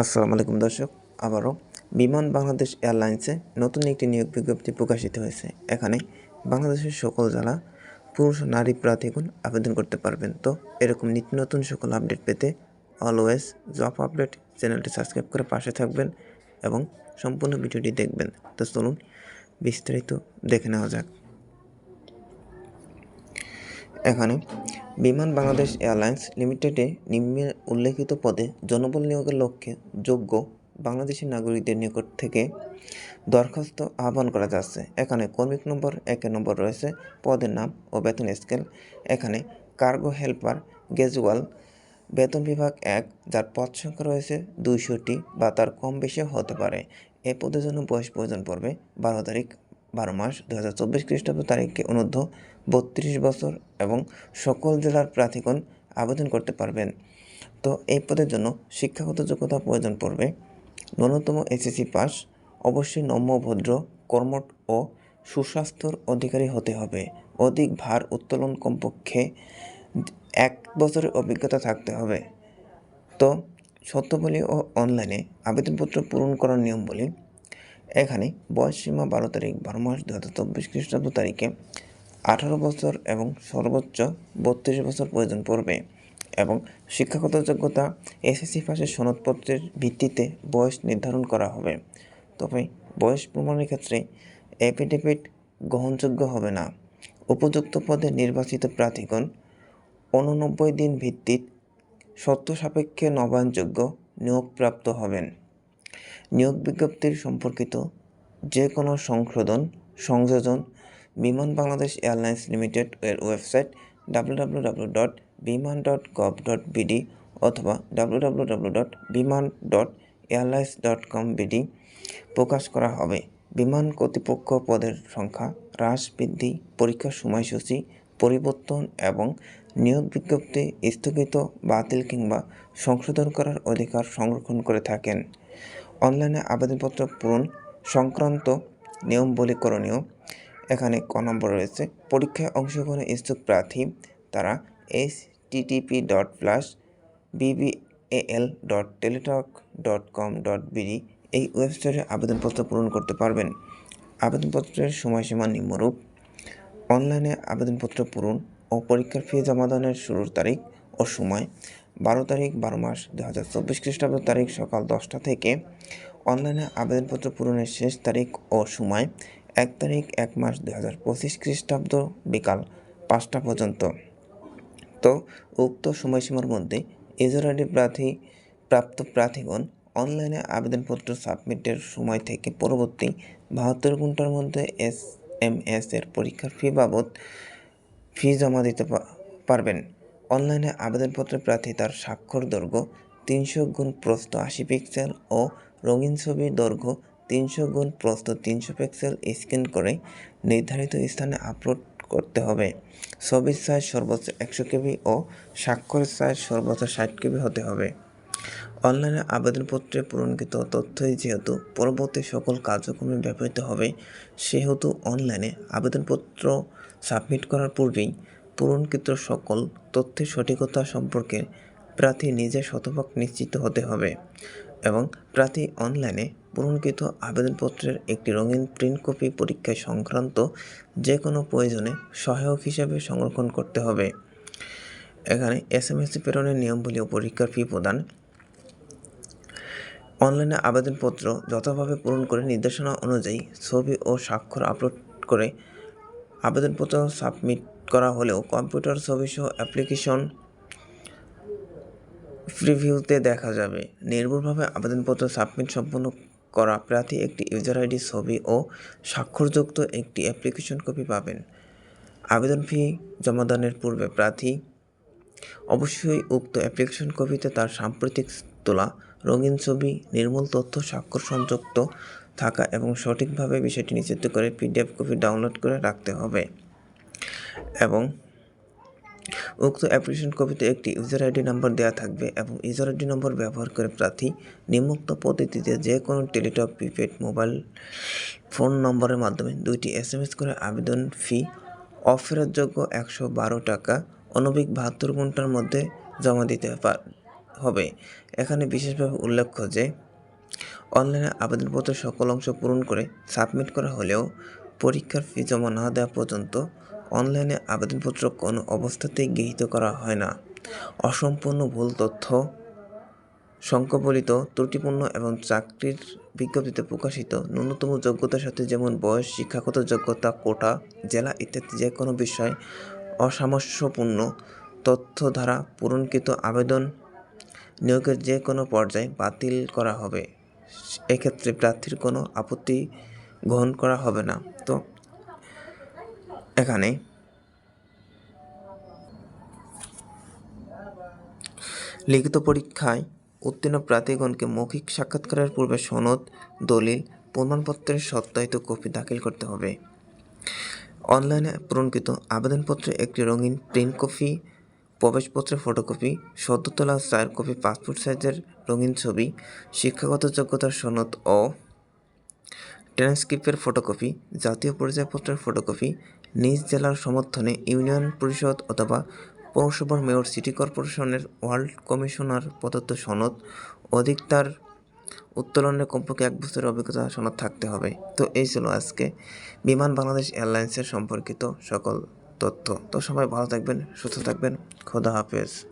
আসসালামু আলাইকুম দর্শক, আবারও বিমান বাংলাদেশ এয়ারলাইন্সে নতুন একটি নিয়োগ বিজ্ঞপ্তি প্রকাশিত হয়েছে। এখানে বাংলাদেশের সকল জেলা পুরুষ ও নারী প্রার্থীগণ আবেদন করতে পারবেন। তো এরকম নিত্য নতুন সকল আপডেট পেতে অলওয়েজ জব আপডেট চ্যানেলটি সাবস্ক্রাইব করে পাশে থাকবেন এবং সম্পূর্ণ ভিডিওটি দেখবেন। তো চলুন বিস্তারিত দেখে নেওয়া যাক। এখানে বিমান বাংলাদেশ এয়ারলাইন্স লিমিটেডে নিম্নে উল্লেখিত পদে জনবল নিয়োগের লক্ষ্যে যোগ্য বাংলাদেশি নাগরিকদের নিকট থেকে দরখাস্ত আহ্বান করা যাচ্ছে। এখানে কর্মিক নম্বর একের নম্বর রয়েছে, পদের নাম ও বেতন স্কেল। এখানে কার্গো হেল্পার গ্যাজুয়াল বেতন বিভাগ এক, যার পদ সংখ্যা রয়েছে দুইশোটি বা তার কম বেশি হতে পারে। এ পদের জন্য বয়স প্রয়োজন পড়বে বারো তারিখ। বারো মাস দু হাজার চব্বিশ খ্রিস্টাব্দ তারিখে অনুদ্ধ বত্রিশ বছর এবং সকল জেলার প্রার্থীগণ আবেদন করতে পারবেন। তো এই পদের জন্য শিক্ষাগত যোগ্যতা প্রয়োজন পড়বে। ন্যূনতম এসএসসি পাস, অবশ্যই নম্য ভদ্র, কর্মঠ ও সুস্বাস্থ্যর অধিকারী হতে হবে। অধিক ভার উত্তোলন কমপক্ষে এক বছরের অভিজ্ঞতা থাকতে হবে। তো সত্যবলী ও অনলাইনে আবেদনপত্র পূরণ করার নিয়ম বলি এখানে বয়স সীমা বারো তারিখ, বারো মাস দু হাজার চব্বিশ খ্রিস্টাব্দ তারিখে আঠারো বছর এবং সর্বোচ্চ বত্রিশ বছর প্রয়োজন পড়বে এবং শিক্ষাগত যোগ্যতা এসএসসি পাশের সনদপত্রের ভিত্তিতে বয়স নির্ধারণ করা হবে। তবে বয়স প্রমাণের ক্ষেত্রে অ্যাফিডেভিট গ্রহণযোগ্য হবে না। উপযুক্ত পদে নির্বাচিত প্রার্থীগণ উননব্বই দিন ভিত্তিক সত্য সাপেক্ষে নবায়নযোগ্য নিয়োগপ্রাপ্ত হবেন। নিয়োগ বিজ্ঞপ্তির সম্পর্কিত যে কোনো সংশোধন, সংযোজন, বিমান বাংলাদেশ এয়ারলাইন্স লিমিটেড এর website W W dot Biman dot gov dot BD অথবা W W W dot Biman dot airlines dot com BD প্রকাশ করা হবে। বিমান কর্তৃপক্ষ পদের সংখ্যা, হ্রাস বৃদ্ধি পরীক্ষার সময়সূচি, পরিবর্তন এবং নিয়োগ বিজ্ঞপ্তি স্থগিত, বাতিল কিংবা সংশোধন করার অধিকার সংরক্ষণ করে থাকেন। অনলাইনে আবেদনপত্র পূরণ সংক্রান্ত নিয়মবলী করণীয়। এখানে ক নম্বর রয়েছে, পরীক্ষায় অংশগ্রহণের ইচ্ছুক প্রার্থী তারা H TTP dot plus BBL dot Teletalk dot com dot BD এই ওয়েবসাইটে আবেদনপত্র পূরণ করতে পারবেন। আবেদনপত্রের সময়সীমা নিম্নরূপ। অনলাইনে আবেদনপত্র পূরণ ও পরীক্ষার ফি জমাদানের শুরুর তারিখ ও সময়। বারো তারিখ, বারো মাস দু হাজার চব্বিশ খ্রিস্টাব্দ তারিখ সকাল দশটা থেকে। অনলাইনে আবেদনপত্র পূরণের শেষ তারিখ ও সময় এক তারিখ, এক মাস দু হাজার পঁচিশ খ্রিস্টাব্দ বিকাল পাঁচটা পর্যন্ত। তো উক্ত সময়সীমার মধ্যে আইডি প্রার্থী, প্রাপ্ত প্রার্থীগণ অনলাইনে আবেদনপত্র সাবমিটের সময় থেকে পরবর্তী বাহাত্তর ঘণ্টার মধ্যে এস এম এস এর পরীক্ষার ফি বাবদ ফি জমা দিতে পারবেন। অনলাইনে আবেদনপত্রের প্রার্থী তার স্বাক্ষর দৈর্ঘ্য তিনশো গুণ প্রস্থ আশি পিক্সেল ও রঙিন ছবির দৈর্ঘ্য তিনশো গুণ প্রস্থ তিনশো পিক্সেল স্ক্যান করে নির্ধারিত স্থানে আপলোড করতে হবে। ছবির সাইজ সর্বোচ্চ একশো কেবি ও স্বাক্ষরের সাইজ সর্বোচ্চ ষাট কেবি হতে হবে। অনলাইনে আবেদনপত্রে পূরণকৃত তথ্যই যেহেতু পরবর্তী সকল কার্যক্রমে ব্যবহৃত হবে, সেহেতু অনলাইনে আবেদনপত্র সাবমিট করার পূর্বেই পূরণকৃত সকল তথ্যের সঠিকতা সম্পর্কে প্রার্থী নিজে শতভাগ নিশ্চিত হতে হবে এবং প্রার্থী অনলাইনে পূরণকৃত আবেদনপত্রের একটি রঙিন প্রিন্ট কপি পরীক্ষায় সংক্রান্ত যে কোনো প্রয়োজনে সহায়ক হিসাবে সংরক্ষণ করতে হবে। এখানে এস এম এস প্রেরণের নিয়মগুলি ও পরীক্ষার ফি প্রদান। অনলাইনে আবেদনপত্র যথাভাবে পূরণ করে নির্দেশনা অনুযায়ী ছবি ও স্বাক্ষর আপলোড করে আবেদনপত্র সাবমিট করা হলেও কম্পিউটার ছবি সহ অ্যাপ্লিকেশন প্রিভিউতে দেখা যাবে। নির্ভুলভাবে আবেদনপত্র সাবমিট সম্পন্ন করা প্রার্থী একটি ইউজার আইডি, ছবি ও স্বাক্ষরযুক্ত একটি অ্যাপ্লিকেশন কপি পাবেন। আবেদন ফি, জমাদানের পূর্বে প্রার্থী। অবশ্যই উক্ত অ্যাপ্লিকেশন কপিতে তার সাম্প্রতিক তোলা রঙিন ছবি, নির্মূল তথ্য, স্বাক্ষর সংযুক্ত থাকা এবং সঠিকভাবে বিষয়টি নিশ্চিত করে পিডিএফ কপি ডাউনলোড করে রাখতে হবে। এবং উক্ত অ্যাপ্লিকেশন কপিতে একটি ইউজার আইডি নম্বর দেওয়া থাকবে এবং ইউজার আইডি নম্বর ব্যবহার করে প্রার্থী নিম্নোক্ত পদ্ধতিতে যে কোনো টেলিটক, প্রিপেড, মোবাইল ফোন নম্বরের মাধ্যমে দুইটি এস এম এস করে আবেদন ফি অফেরতযোগ্য একশো বারো টাকা অনবিক বাহাত্তর ঘণ্টার মধ্যে জমা দিতে হবে। এখানে বিশেষভাবে উল্লেখ্য যে, অনলাইনে আবেদনপত্রের সকল অংশ পূরণ করে সাবমিট করা হলেও পরীক্ষার ফি জমা না দেওয়া পর্যন্ত অনলাইনে আবেদনপত্র কোনো অবস্থাতেই গৃহীত করা হয় না। অসম্পূর্ণ ভুল তথ্য সংকবলিত ত্রুটিপূর্ণ এবং চাকরির বিজ্ঞপ্তিতে প্রকাশিত ন্যূনতম যোগ্যতার সাথে যেমন বয়স, শিক্ষাগত যোগ্যতা, কোটা, জেলা ইত্যাদি যে কোনো বিষয় অসামঞ্জস্যপূর্ণ তথ্য দ্বারা পূরণকৃত আবেদন নিয়োগের যে কোনো পর্যায়ে বাতিল করা হবে। এক্ষেত্রে প্রার্থীর কোনো আপত্তি গ্রহণ করা হবে না। তো এখানে। লিখিত পরীক্ষায় উত্তীর্ণ প্রার্থীগণকে মৌখিক সাক্ষাৎকারের পূর্বে সনদ, দলিল, প্রমাণপত্রের সত্যায়িত কপি দাখিল করতে হবে। অনলাইনে পূরণকৃত আবেদনপত্রে একটি রঙিন প্রিন্ট কপি প্রবেশপত্রের ফটোকপি সদ্য তোলা চার কপি, পাসপোর্ট সাইজের রঙিন ছবি, শিক্ষাগত যোগ্যতার সনদ ও ট্রান্সক্রিপ্টের ফটোকপি, জাতীয় পরিচয়পত্রের ফটোকপি নিজ জেলার সমর্থনে ইউনিয়ন পরিষদ অথবা পৌরসভার মেয়র সিটি কর্পোরেশনের ওয়ার্ল্ড কমিশনার প্রদত্ত সনদ অধিক তার উত্তোলনের কমপক্ষে এক বছরের অভিজ্ঞতা সনদ থাকতে হবে। তো এই ছিল আজকে বিমান বাংলাদেশ এয়ারলাইন্সের সম্পর্কিত সকল তথ্য। তো সবাই ভালো থাকবেন, সুস্থ থাকবেন। খোদা হাফেজ।